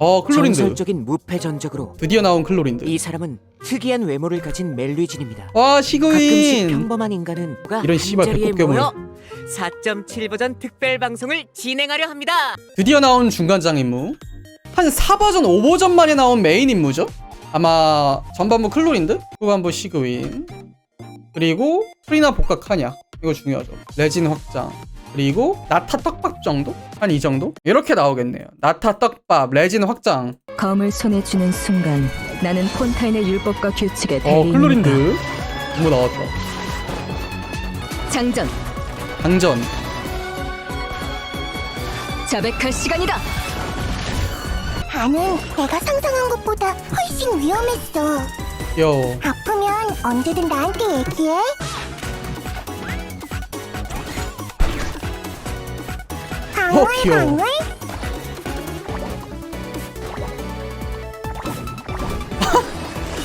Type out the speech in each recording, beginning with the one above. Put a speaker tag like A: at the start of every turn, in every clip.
A: 어 클로린드
B: 전설적인 무패 전적으로
A: 드디어 나온 클로린드
B: 이 사람은 특이한 외모를 가진 멜리진입니다.
A: 와
B: 가끔씩
A: 시그윈
B: 평범한 인간은
A: 이런 씨발
B: 한자리에
A: 배꼽 괴물.
B: 모여 4.7 버전 특별 방송을 진행하려 합니다.
A: 드디어 나온 중간장 임무. 한 4버전 5버전 만에 나온 메인 임무죠? 아마 전반부 클로린드 후반부 시그윈 그리고 프리나 복각 하냐. 이거 중요하죠. 레진 확장 그리고 나타 떡밥 정도? 한 이 정도? 이렇게 나오겠네요. 나타 떡밥 레진 확장.
C: 검을 손에 쥐는 순간 나는 폰타인의 율법과 규칙에
A: 어
C: 대리인가?
A: 클로린드. 임무 나왔다.
C: 장전.
A: 당전.
C: 자백할 시간이다.
D: 나는 내가 상상한 것보다 훨씬 위험했어.
A: 요.
D: 아프면 언제든 나한테 얘기해.
A: 어, 귀여워.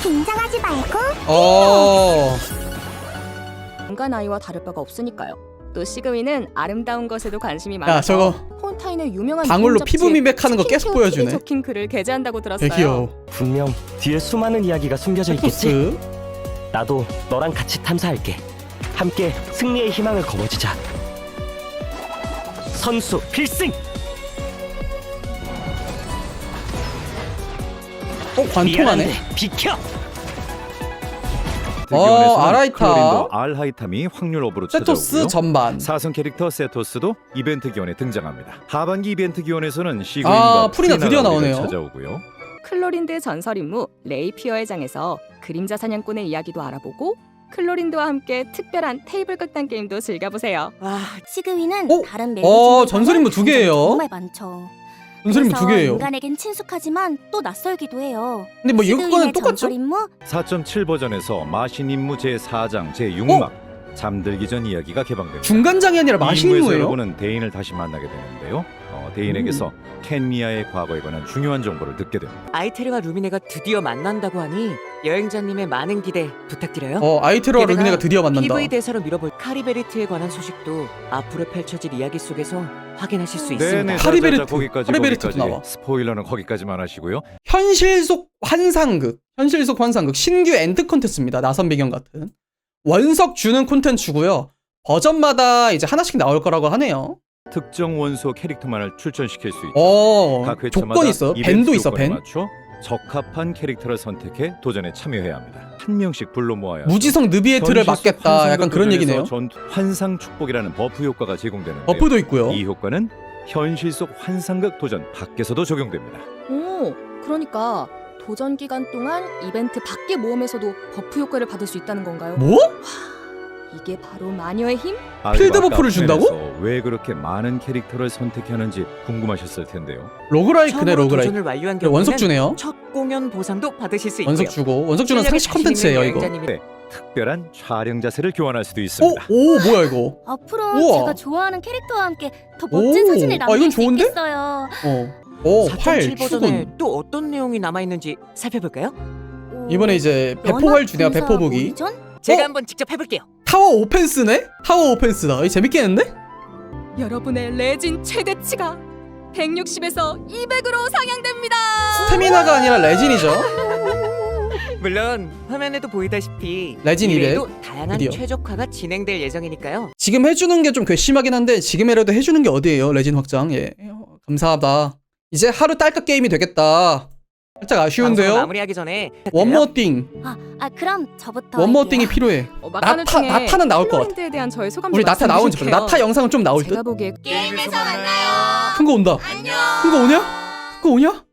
D: 긴장하지 말고
A: 어...
C: 인간 아이와 다를 바가 없으니까요 또 시그위는 아름다운 것에도 관심이 많아서
A: 야 저거
C: 폰타인의 유명한
A: 방울로 피부 미백하는 거 계속 보여주네.
C: 적힌 글을 게재한다고 들었어요
A: 대기요
E: 분명 뒤에 수많은 이야기가 숨겨져 있겠지. 나도 너랑 같이 탐사할게. 함께 승리의 희망을 거머쥐자. 선수 필승!
A: 어 관통하네
E: 미안한데 비켜!
A: 어, 아라이타.
F: 클로린도 알하이탐이 확률 오브로
A: 세토스
F: 찾아오고요.
A: 전반
F: 사성 캐릭터 세토스도 이벤트 기원에 등장합니다. 하반기 이벤트 기원에서는
A: 아,
F: 시그윈과
A: 프리나 드디어 나오네요.
F: 찾아오고요.
C: 클로린드 전설 임무 레이피어의 장에서 그림자 사냥꾼의 이야기도 알아보고 클로린드와 함께 특별한 테이블 극단 게임도 즐겨보세요
B: 와,
D: 시그위는
A: 어?
D: 다른
A: 어,
D: 멜리진보다는
A: 전설임무 두 개예요.
D: 정말 많죠.
A: 전설임무 두 개예요
D: 인간에겐 친숙하지만 또 낯설기도 해요.
A: 근데 뭐 이거는 똑같죠?
D: 전설 임무
F: 4.7 버전에서 마신 임무 제4장 제6막 잠들기 전 이야기가 개방됩니다.
A: 중간장이 아니라
F: 이
A: 마신
F: 임무에서
A: 거예요?
F: 여러분은 대인을 다시 만나게 되는데요. 어, 대인에게서 켄미아의 과거에 관한 중요한 정보를 듣게 됩니다.
B: 아이테르와 루미네가 드디어 만난다고 하니 여행자님의 많은 기대 부탁드려요.
A: 어 아이테르와
B: 게다가
A: 루미네가 드디어 만난다
B: PV 대사로 밀어볼 카리베리트에 관한 소식도 앞으로 펼쳐질 이야기 속에서 확인하실 수 있습니다.
F: 네네
A: 카리베리트,
F: 자자자, 거기까지 거기까지
A: 나와.
F: 스포일러는 거기까지만 하시고요.
A: 현실 속 환상극 현실 속 환상극 신규 엔드 콘텐츠입니다 나선 배경 같은 원석 주는 콘텐츠고요 버전마다 이제 하나씩 나올 거라고 하네요
F: 특정 원소 캐릭터만을 출전시킬 수 있죠. 어각 회차마다
A: 조건이 있어
F: 이벤트
A: 밴도 있어
F: 요건에
A: 밴
F: 맞춰 적합한 캐릭터를 선택해 도전에 참여해야 합니다. 한 명씩 불러 모아야 하죠.
A: 무지성 느비에트를
F: 환상극
A: 약간 그런
F: 도전에서
A: 얘기네요
F: 전투 환상 축복이라는 버프 효과가 제공되는데
A: 버프도 있고요
F: 이 효과는 현실 속 환상극 도전 밖에서도 적용됩니다.
C: 오, 그러니까 도전 기간 동안 이벤트 밖의 모험에서도 버프 효과를 받을 수 있다는 건가요?
A: 뭐?
C: 이게 바로 마녀의 힘?
A: 필드
F: 아까
A: 버프를 준다고?
F: 왜 그렇게 많은 캐릭터를 선택하는지 궁금하셨을 텐데요.
A: 로그라이크네
B: 처음으로
A: 로그라이크
B: 도전을 완료한
A: 원석 주네요
B: 첫 공연 보상도 받으실 수 있고요.
A: 원석 주고 원석 주는
B: 실력에
A: 상식
B: 자신
A: 콘텐츠예요 이거
F: 네, 특별한 촬영 자세를 교환할 수도
A: 오,
F: 있습니다.
A: 오 뭐야 이거
D: 앞으로
A: 우와.
D: 제가 좋아하는 캐릭터와 함께 더 멋진
A: 오.
D: 사진을
A: 아,
D: 남길
A: 이건
D: 수
A: 좋은데?
D: 있겠어요.
A: 어. 오, 활,
B: 4.7 버전에
A: 큐군.
B: 또 어떤 내용이 남아 있는지 살펴볼까요?
D: 오,
A: 이번에 이제 배포활 주네요,
D: 연합
A: 배포 무기.
B: 제가
A: 어?
B: 한번 직접 해볼게요.
A: 타워 오펜스네? 타워 오펜스다. 이거 재밌겠는데?
C: 여러분의 레진 최대치가 160에서 200으로 상향됩니다.
A: 스태미나가 아니라 레진이죠.
B: 물론 화면에도 보이다시피
A: 레진
B: 이외에도
A: 200
B: 다양한
A: 드디어.
B: 최적화가 진행될 예정이니까요.
A: 지금 해주는 게 좀 괘씸하긴 한데 지금이라도 해주는 게 어디예요? 레진 확장. 예. 어, 감사하다. 이제 하루 딸깍 게임이 되겠다. 살짝 아쉬운데요?
B: 마무리하기 전에
A: 원모 띵.
D: 아, 아 그럼 저부터
A: 원모
D: 할게요.
A: 띵이 필요해.
C: 어, 막간을
A: 나타,
C: 통해
A: 나타는 나올 것 같아.
C: 대한 저의 소감
A: 우리 나타 나오는지 보자. 나타 영상은 좀 나올 듯?
C: 제가 보기에
D: 게임에서 만나요.
A: 큰 거 온다.
D: 안녕.
A: 큰 거 오냐? 큰 거 오냐?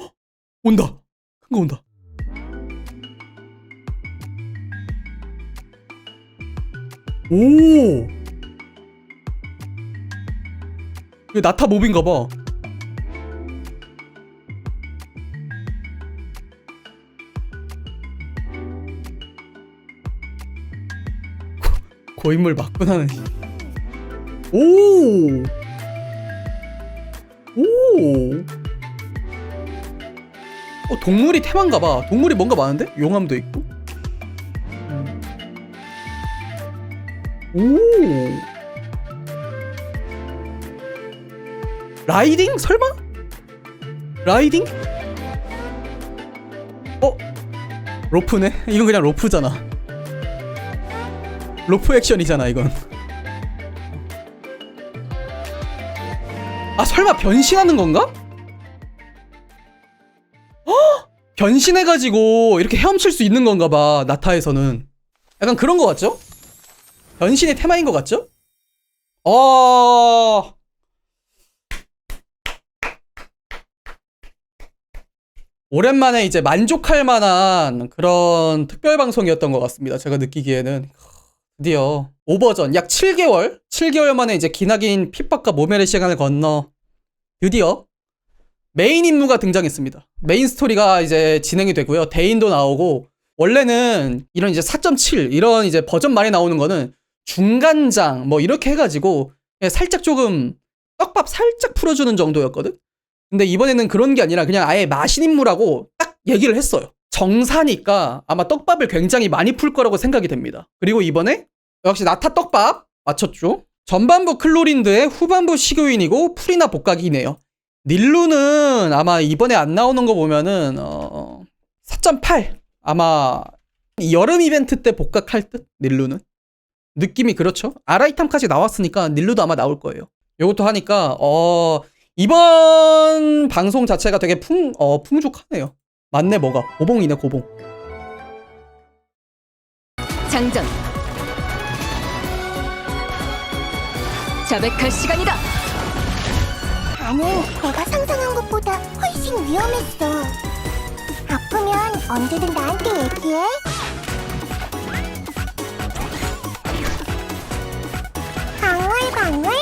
A: 헉, 온다. 큰 거 온다. 오. 이거 나타 몹인가 봐. 고- 고인물 맞구나는. 오. 오. 어 동물이 테마인가 봐. 동물이 뭔가 많은데? 용암도 있고. 음. 오. 라이딩? 설마? 라이딩? 어? 로프네? 이건 그냥 로프잖아. 로프 액션이잖아, 이건. 아, 설마 변신하는 건가? 헉! 변신해가지고 이렇게 헤엄칠 수 있는 건가 봐, 나타에서는. 약간 그런 거 같죠? 변신이 테마인 것 같죠? 어... 오랜만에 이제 만족할 만한 그런 특별 방송이었던 것 같습니다. 제가 느끼기에는 드디어 오버전 약 7개월, 7개월 만에 이제 기나긴 핍박과 모멸의 시간을 건너 드디어 메인 임무가 등장했습니다. 메인 스토리가 이제 진행이 되고요. 대인도 나오고 원래는 이런 이제 4.7 이런 이제 버전 많이 나오는 거는 중간장 뭐 이렇게 해가지고 살짝 조금 떡밥 살짝 풀어주는 정도였거든. 근데 이번에는 그런 게 아니라 그냥 아예 마신 임무라고 딱 얘기를 했어요. 정사니까 아마 떡밥을 굉장히 많이 풀 거라고 생각이 됩니다. 그리고 이번에 역시 나타 떡밥 맞췄죠. 전반부 클로린드의 후반부 시교인이고 풀이나 복각이네요. 닐루는 아마 이번에 안 나오는 거 보면은 어 4.8 아마 이 여름 이벤트 때 복각할 듯 닐루는 느낌이 그렇죠. 아라이탐까지 나왔으니까 닐루도 아마 나올 거예요. 요것도 하니까 어 이번 방송 자체가 되게 풍, 어, 풍족하네요. 맞네, 뭐가. 고봉이네, 고봉.
C: 장전. 자백할 시간이다.
D: 나는 내가 상상한 것보다 훨씬 위험했어. 아프면 언제든 나한테 얘기해. 강월 강월